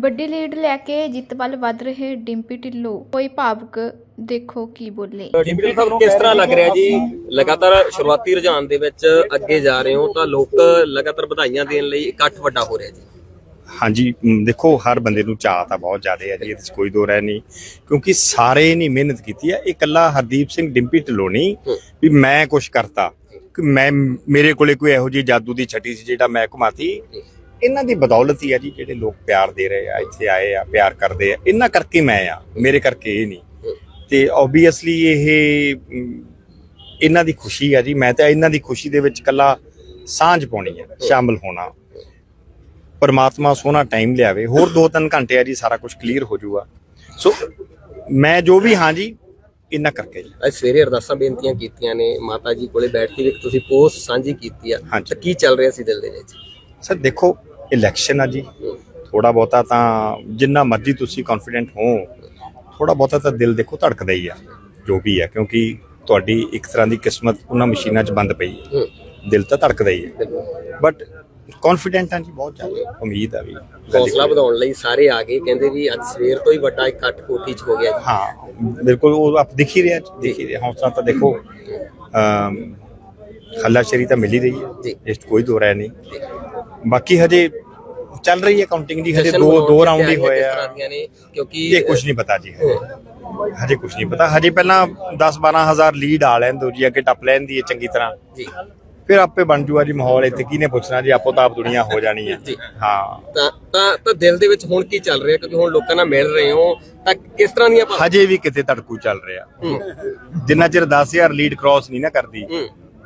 ਵੱਡੀ ਲੀਡ ਲੈ ਕੇ ਜਿੱਤ ਵੱਲ ਵੱਧ ਰਹੇ ਡਿੰਪੀ ਢਿੱਲੋਂ। ਕੋਈ ਭਾਵੁਕ ਦੇਖੋ ਕੀ ਬੋਲੇ। ਡਿੰਪਲ ਸਾਹਿਬ ਕਿਸ ਤਰ੍ਹਾਂ ਲੱਗ ਰਿਹਾ ਜੀ? ਲਗਾਤਾਰ ਸ਼ੁਰੂਆਤੀ ਰੁਝਾਨ ਦੇ ਵਿੱਚ ਅੱਗੇ ਜਾ ਰਹੇ ਹੋ ਤਾਂ ਲੋਕ ਲਗਾਤਾਰ ਵਧਾਈਆਂ ਦੇਣ ਲਈ ਇਕੱਠ ਵੱਡਾ ਹੋ ਰਿਹਾ ਜੀ। ਹਾਂਜੀ ਦੇਖੋ ਹਰ ਬੰਦੇ ਨੂੰ ਚਾਹ ਤਾਂ ਬਹੁਤ ਜ਼ਿਆਦਾ ਹੈ ਜੀ ਇਹਦੇ 'ਚ ਕੋਈ ਦੋ ਰਹਿ ਨਹੀਂ। ਕਿਉਂਕਿ ਸਾਰੇ ਨੇ ਮਿਹਨਤ ਕੀਤੀ ਹੈ। ਇਹ ਇਕੱਲਾ ਹਰਦੀਪ ਸਿੰਘ ਡਿੰਪੀ ਢਿੱਲੋਂ ਨਹੀਂ। ਵੀ ਮੈਂ ਕੁਝ ਕਰਤਾ। ਕਿ ਮੈਂ ਮੇਰੇ ਕੋਲੇ ਕੋਈ ਇਹੋ ਜਿਹੀ ਜਾਦੂ ਦੀ ਛਟੀ ਸੀ ਜਿਹੜਾ ਮੈਂ ਘੁਮਾਤੀ। ਇਹਨਾਂ ਦੀ ਬਦੌਲਤ ਹੀ ਆ ਜੀ ਜਿਹੜੇ ਲੋਕ ਪਿਆਰ ਦੇ ਰਹੇ ਆ ਇੱਥੇ ਆਏ ਆ ਪਿਆਰ ਕਰਦੇ ਆ। ਇਹਨਾਂ ਕਰਕੇ ਮੈਂ ਆ ਮੇਰੇ ਕਰਕੇ ਇਹ ਨਹੀਂ। ਤੇ ਆਬਵੀਅਸਲੀ ਇਹ ਇਹਨਾਂ ਦੀ ਖੁਸ਼ੀ ਆ ਜੀ। ਮੈਂ ਤਾਂ ਇਹਨਾਂ ਦੀ ਖੁਸ਼ੀ ਦੇ ਵਿੱਚ ਇਕੱਲਾ ਸਾਂਝ ਪਾਉਣੀ ਹੈ ਸ਼ਾਮਲ ਹੋਣਾ। ਪਰਮਾਤਮਾ ਸੋਹਣਾ ਟਾਈਮ ਲਿਆਵੇ। ਹੋਰ 2-3 ਘੰਟੇ ਆ ਜੀ ਸਾਰਾ ਕੁਝ ਕਲੀਅਰ ਹੋ ਜਾਊਗਾ। ਸੋ ਮੈਂ ਜੋ ਵੀ ਹਾਂ ਜੀ ਇੰਨਾ ਕਰਕੇ ਜੀ। ਅੱਜ ਸਵੇਰੇ ਅਰਦਾਸਾਂ ਬੇਨਤੀਆਂ ਕੀਤੀਆਂ ਨੇ। ਮਾਤਾ ਜੀ ਕੋਲੇ ਬੈਠ ਕੇ ਵੀ ਤੁਸੀਂ ਪੋਸਟ ਸਾਂਝੀ ਕੀਤੀ ਆ। ਤਾਂ ਕੀ ਚੱਲ ਰਿਹਾ ਸੀ ਦਿਲ ਦੇ ਵਿੱਚ? ਸਰ ਦੇਖੋ ਇਲੈਕਸ਼ਨ ਆ ਜੀ। ਥੋੜਾ ਬਹੁਤਾ ਤਾਂ ਜਿੰਨਾ ਮਰਜ਼ੀ ਤੁਸੀਂ ਕੌਨਫੀਡੈਂਟ ਹੋ ਥੋੜਾ ਬਹੁਤਾ ਤਾਂ ਦਿਲ ਦੇਖੋ ਧੜਕਦਾ ਹੀ ਆ ਜੋ ਵੀ ਹੈ ਕਿਉਂਕਿ ਤੁਹਾਡੀ ਇੱਕ ਤਰ੍ਹਾਂ ਦੀ ਕਿਸਮਤ ਉਹਨਾਂ ਮਸ਼ੀਨਾਂ 'ਚ ਬੰਦ ਪਈ ਹੈ। ਦਿਲ ਤਾਂ ਧੜਕਦਾ ਹੀ ਹੈ। ਬਟ ਕੌਨਫੀਡੈਂਟ ਹਾਂ ਜੀ ਬਹੁਤ ਜ਼ਿਆਦਾ। ਉਮੀਦ ਆ ਵੀ ਹੌਸਲਾ ਵਧਾਉਣ ਲਈ ਸਾਰੇ ਆ ਗਏ ਕਹਿੰਦੇ ਵੀ ਅੱਜ ਸਵੇਰ ਤੋਂ ਹੀ ਵੱਡਾ ਇਕੱਠ ਕੋਠੀ 'ਚ ਹੋ ਗਿਆ ਜੀ। ਹਾਂ ਬਿਲਕੁਲ ਉਹ ਆਪ ਦਿਖ ਹੀ ਰਿਹਾ ਦਿਖ ਹੀ ਰਿਹਾ। ਹੌਸਲਾ ਤਾਂ ਦੇਖੋ ਅਮ ਹੱਲਾਸ਼ੇਰੀ ਤਾਂ ਮਿਲ ਹੀ ਰਹੀ ਹੈ ਜੀ। ਇਸ 'ਚ ਕੋਈ ਦੋ ਰਾय ਨਹੀਂ। ਬਾਕੀ ਹਜੇ ਚੱਲ ਰਹੀ ਹੈ ਕਾਊਂਟਿੰਗ ਦੀ ਹਜੇ ਦੋ ਦੋ ਰਾਉਂਡ ਹੀ ਹੋਏ ਆ। ਨੇ? ਕਿਉਂਕਿ ਇਹ ਕੁਝ ਨਹੀਂ ਪਤਾ ਜੀ ਹਜੇ। ਕੁਝ ਨਹੀਂ ਪਤਾ। ਹਜੇ ਪਹਿਲਾਂ 10 12000 ਲੀਡ ਆ ਲੈਣ ਦੋ ਜੀ ਅੱਗੇ ਟੱਪ ਲੈਣ ਦੀ ਹੈ ਚੰਗੀ ਤਰ੍ਹਾਂ। ਜੀ। ਫਿਰ ਆਪੇ ਬਣ ਜੂਆ ਜੀ ਮਾਹੌਲ ਇੱਥੇ ਕਿਹਨੇ ਪੁੱਛਣਾ ਜੀ ਆਪੋ ਤਾਂ ਆਪ ਦੁਨੀਆ ਹੋ ਜਾਣੀ ਹੈ। ਜੀ। ਹਾਂ। ਤਾਂ ਤਾਂ ਤਾਂ ਦਿਲ ਦੇ ਵਿੱਚ ਹੁਣ ਕੀ ਚੱਲ ਰਿਹਾ? ਕਿਉਂਕਿ ਹੁਣ ਲੋਕਾਂ ਨਾਲ ਮਿਲ ਰਹੇ ਹੋ ਤਾਂ ਕਿਸ ਤਰ੍ਹਾਂ ਦੀਆਂ ਹਜੇ ਵੀ ਕਿਤੇ ਧੜਕੂ ਚੱਲ ਰਿਹਾ। ਜਿੰਨਾ ਚਿਰ 10000 ਲੀਡ ਕ੍ਰਾਸ ਨਹੀਂ ਨਾ ਕਰਦੀ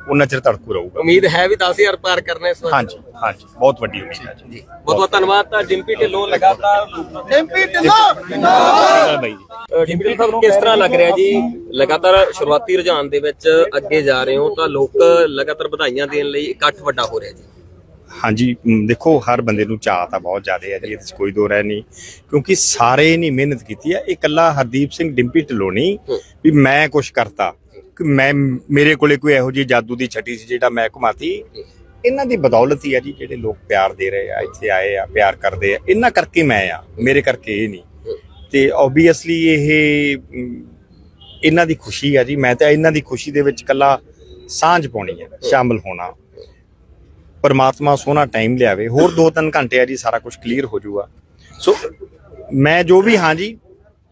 ਉਹਨਾਂ ਚਿਰ ਧੜਕੂ ਰਹੂਗਾ। ਉਮੀਦ ਹੈ ਵੀ 10000 ਪਾਰ ਕਰਨਾ ਇਸ ਵਾਰ। ਹਾਂਜੀ ਹਾਂਜੀ ਬਹੁਤ ਵੱਡੀ ਉਮੀਦ ਹੈ ਜੀ। ਬਹੁਤ ਬਹੁਤ ਧੰਨਵਾਦ। ਤਾਂ ਡਿੰਪੀ ਢਿੱਲੋਂ ਲਗਾਤਾਰ ਠੀਕ ਹੈ ਬਾਈ ਜੀ ਡਿੰਪੀ ਸਾਹਿਬ ਕਿਸ ਤਰ੍ਹਾਂ ਲੱਗ ਰਿਹਾ ਜੀ? ਲਗਾਤਾਰ ਸ਼ੁਰੂਆਤੀ ਰੁਝਾਨ ਦੇ ਵਿੱਚ ਅੱਗੇ ਜਾ ਰਹੇ ਹੋ ਤਾਂ ਲੋਕ ਲਗਾਤਾਰ ਵਧਾਈਆਂ ਦੇਣ ਲਈ ਇਕੱਠ ਵੱਡਾ ਹੋ ਰਿਹਾ ਜੀ। ਹਾਂਜੀ ਦੇਖੋ ਹਰ ਬੰਦੇ ਨੂੰ ਚਾਹ ਤਾਂ ਬਹੁਤ ਜ਼ਿਆਦਾ ਹੈ ਜੀ 'ਚ ਕੋਈ ਦੋ ਰਹਿ ਨਹੀਂ। ਕਿਉਂਕਿ ਸਾਰੇ ਨੇ ਮਿਹਨਤ ਕੀਤੀ ਹੈ। ਇਹ ਇਕੱਲਾ ਹਰਦੀਪ ਸਿੰਘ ਡਿੰਪੀ ਢਿੱਲੋਂ ਹੂੰ। ਵੀ ਮੈਂ ਕੁਝ ਕਰਤਾ। ਮੈਂ, ਮੇਰੇ ਕੋਲੇ ਕੋਈ ਇਹੋ ਜਿਹੀ ਜਾਦੂ ਦੀ ਛਟੀ ਸੀ ਜਿਹੜਾ ਮੈਂ ਘੁਮਾਤੀ। ਇਹਨਾਂ ਦੀ ਬਦੌਲਤ ਹੀ ਆ ਜੀ ਜਿਹੜੇ ਲੋਕ ਪਿਆਰ ਦੇ ਰਹੇ ਆ, ਇੱਥੇ ਆਏ ਆ, ਪਿਆਰ ਕਰਦੇ ਆ। ਇਹਨਾਂ ਕਰਕੇ ਮੈਂ ਆ, ਮੇਰੇ ਕਰਕੇ ਇਹ ਨਹੀਂ। ਤੇ ਆਬਵੀਅਸਲੀ ਇਹ ਇਹਨਾਂ ਦੀ ਖੁਸ਼ੀ ਆ ਜੀ। ਮੈਂ ਤਾਂ ਇਹਨਾਂ ਦੀ ਖੁਸ਼ੀ ਦੇ ਵਿੱਚ ਇਕੱਲਾ ਸਾਂਝ ਪਾਉਣੀ ਹੈ ਸ਼ਾਮਲ ਹੋਣਾ। ਪਰਮਾਤਮਾ ਸੋਹਣਾ ਟਾਈਮ ਲਿਆਵੇ। ਹੋਰ 2-3 ਘੰਟੇ ਆ ਜੀ, ਸਾਰਾ ਕੁਝ ਕਲੀਅਰ ਹੋ ਜਾਊਗਾ। ਸੋ ਮੈਂ ਜੋ ਵੀ, ਹਾਂ ਜੀ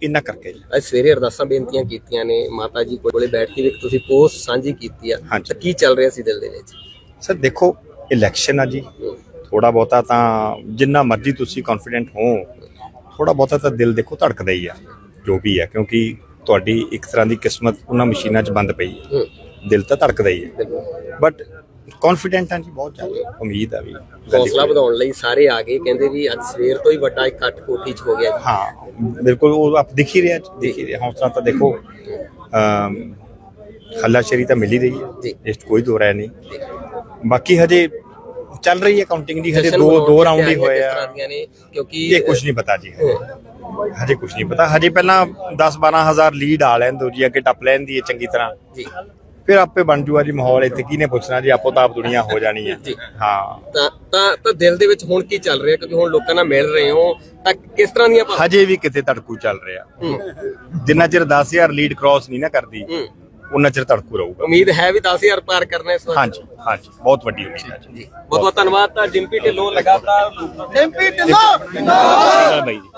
ਇੰਨਾ ਕਰਕੇ ਜੀ। ਅੱਜ ਸਵੇਰੇ ਅਰਦਾਸਾਂ ਬੇਨਤੀਆਂ ਕੀਤੀਆਂ ਨੇ ਮਾਤਾ ਜੀ ਕੋਲੇ ਬੈਠ ਕੇ ਵੀ ਤੁਸੀਂ ਪੋਸਟ ਸਾਂਝੀ ਕੀਤੀ ਆ। ਤਾਂ ਕੀ ਚੱਲ ਰਿਹਾ ਸੀ ਦਿਲ ਦੇ ਵਿੱਚ? ਸਰ ਦੇਖੋ ਇਲੈਕਸ਼ਨ ਆ ਜੀ। ਥੋੜਾ ਬਹੁਤਾ ਤਾਂ ਜਿੰਨਾ ਮਰਜ਼ੀ ਤੁਸੀਂ ਕੌਨਫੀਡੈਂਟ ਹੋ ਥੋੜਾ ਬਹੁਤਾ ਤਾਂ ਦਿਲ ਦੇਖੋ ਧੜਕਦਾ ਹੀ ਆ ਜੋ ਵੀ ਹੈ ਕਿਉਂਕਿ ਤੁਹਾਡੀ ਇੱਕ ਤਰ੍ਹਾਂ ਦੀ ਕਿਸਮਤ ਉਹਨਾਂ ਮਸ਼ੀਨਾਂ 'ਚ ਬੰਦ ਪਈ ਹੈ। ਦਿਲ ਤਾਂ ਧੜਕਦਾ ਹੀ ਹੈ। ਬਟ ਕੌਨਫੀਡੈਂਟ ਹਾਂ ਜੀ ਬਹੁਤ ਜ਼ਿਆਦਾ। ਉਮੀਦ ਆ ਵੀ। ਹੌਸਲਾ ਵਧਾਉਣ ਲਈ ਸਾਰੇ ਆ ਗਏ ਕਹਿੰਦੇ ਵੀ ਅੱਜ ਸਵੇਰ ਤੋਂ ਹੀ ਵੱਡਾ ਇਕੱਠ ਕੋਠੀ 'ਚ ਹੋ ਗਿਆ ਜੀ। ਹਾਂ ਬਿਲਕੁਲ ਉਹ ਆਪ ਦਿਖ ਹੀ ਰਿਹਾ ਦਿਖ ਹੀ ਰਿਹਾ। ਹੌਸਲਾ ਤਾਂ ਦੇਖੋ ਹੱਲਾਸ਼ੇਰੀ ਤਾਂ ਮਿਲ ਹੀ ਰਹੀ। ਹੈ ਇਸ 'ਚ ਕੋਈ ਦੋ ਨਹੀਂ। ਬਾਕੀ ਹਜੇ ਚੱਲ ਰਹੀ ਹੈ ਕਾਊਂਟਿੰਗ ਦੀ ਹਜੇ ਦੋ ਦੋ ਰਾਉਂਡ ਹੀ ਹੋਏ ਆ। ਕਿਉਂਕਿ ਇਹ ਕੁਝ ਨਹੀਂ ਪਤਾ ਜੀ ਹਜੇ। ਕੁਝ ਨਹੀਂ ਪਤਾ। ਹਜੇ ਪਹਿਲਾਂ 10 12000 ਲੀਡ ਆ ਲੈਣ ਦੋ ਜੀ ਅੱਗੇ ਟੱਪ ਲੈਣ ਦੀ ਚੰਗੀ ਤਰ੍ਹਾਂ। ਜੀ। ਫਿਰ ਆਪੇ ਬਣ ਜੂਆ ਜੀ ਮਾਹੌਲ ਇੱਥੇ ਕਿਹਨੇ ਪੁੱਛਣਾ ਜੀ? ਆਪੋ ਤਾਂ ਆਪ ਦੁਨੀਆ ਹੋ ਜਾਣੀ ਹੈ। ਜੀ। ਹਾਂ। ਤਾਂ ਤਾਂ ਤਾਂ ਦਿਲ ਦੇ ਵਿੱਚ ਹੁਣ ਕੀ ਚੱਲ ਰਿਹਾ? ਕਿਉਂਕਿ ਹੁਣ ਲੋਕਾਂ ਨਾਲ ਮਿਲ ਰਹੇ ਹੋ ਤਾਂ ਕਿਸ ਤਰ੍ਹਾਂ ਦੀਆਂ ਭਾਵ- ਹਜੇ ਵੀ ਕਿਤੇ ਧੜਕੂ ਚੱਲ ਰਿਹਾ। ਹੂੰ। ਜਿੰਨਾ ਚਿਰ 10000 ਲੀਡ ਕ੍ਰਾਸ ਨਹੀਂ ਨਾ ਕਰਦੀ ਹੂੰ। ਉਹਨਾਂ ਚਿਰ ਧੜਕੂ ਰਹੂਗਾ। ਉਮੀਦ ਹੈ ਵੀ 10000 ਪਾਰ ਕਰਨਾ ਇਸ ਵਾਰ ਹਾਂਜੀ ਹਾਂਜੀ। ਬਹੁਤ ਵੱਡੀ ਉਮੀਦ ਹੈ ਜੀ। ਬਹੁਤ ਬਹੁਤ ਧੰਨਵਾਦ ਤਾਂ ਡਿੰਪੀ ਢਿੱਲੋਂ ਲਗਾਤਾਰ ਠੀਕ ਹੈ ਬਾਈ ਜੀ